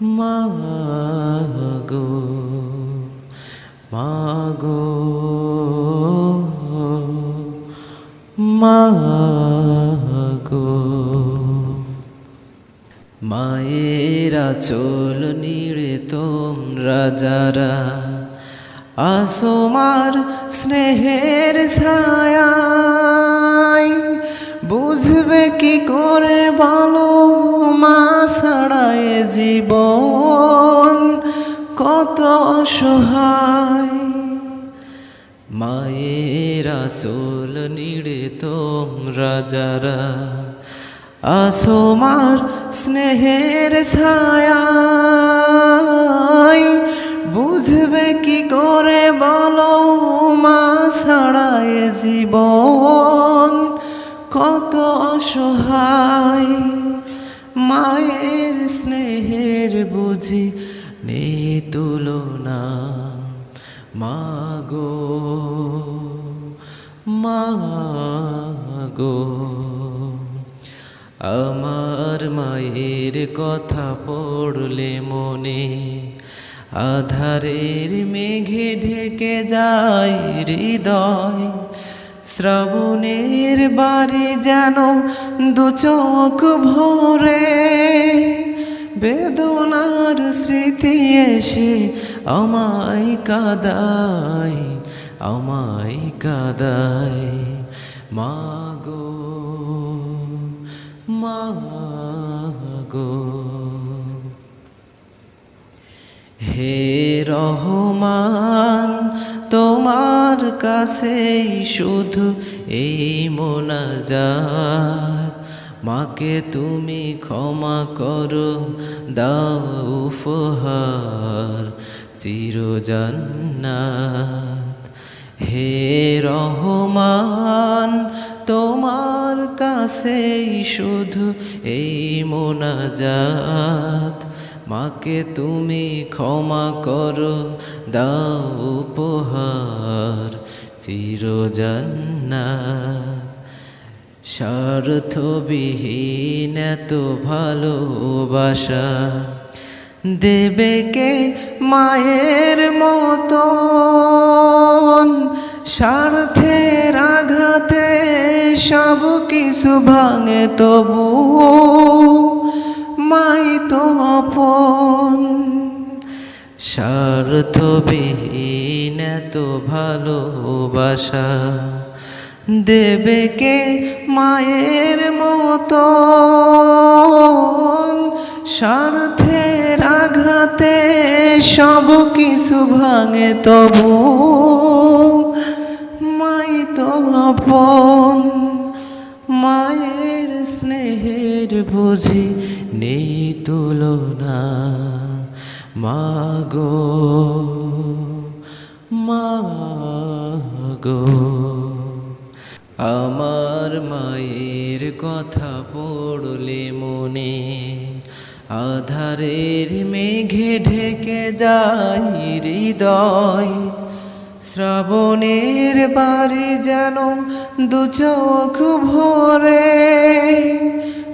মাগো মাগো মাগো মায়েরা চল নিড়ে তোমরা যারা আসমার স্নেহের ছায়ায়, বুঝবে কি করে মা ছাড়ায় জীবন কত অসহায়। মায়ের আসল নিড়ে তোমরা যারা আসমার স্নেহের ছায়ায়। বুঝবে কি করে বলো মা ছাড়ায় জীবন কত অসহায়। মায়ের স্নেহের বুঝি নেই তুলনা। মাগো মাগো, আমার মায়ের কথা পড়লে মনে আধারের মেঘে ঢেকে যায় হৃদয়। শ্রাবণের বাড়ি যেন দু চোখ ভরে বেদনার স্মৃতি এসে আমায় কাদায় আমায় কাদায়। মাগো মাগো হে রহমান তোমার কাছেই শুধু এই মোনাজাত। মাকে তুমি ক্ষমা করো, দাও উপহার, চিরজান্নাত। হে রহমান, তোমার কাছেই শুধু এই মোনাজাত। মাকে তুমি ক্ষমা করো, দাও উপহার, চিরজান্নাত। স্বার্থবিহীন এত ভালোবাসা, দেবে কে মায়ের মতন? স্বার্থের আঘাতে সব কিছু ভাঙে তবু মাই তো স্বার্থবিহীন এত ভালোবাসা দেবে কে মায়ের মতো স্বার্থের আঘাতে সব কিছু ভাঙে তবু মাই তো মায়ের স্নেহের বুঝি নেই তুলনা। মাগো মাগো, আমার মায়ের কথা পড়লে মনে আধারের মেঘে ঢেকে যায় হৃদয়। শ্রাবণের বাড়ি যেন দু চোখ ভরে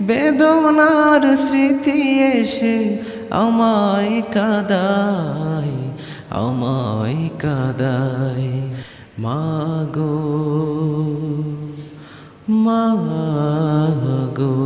বেদনার স্মৃতি এসে আমায় কাদাই আমায় কাদাই মাগো মাগো মাগো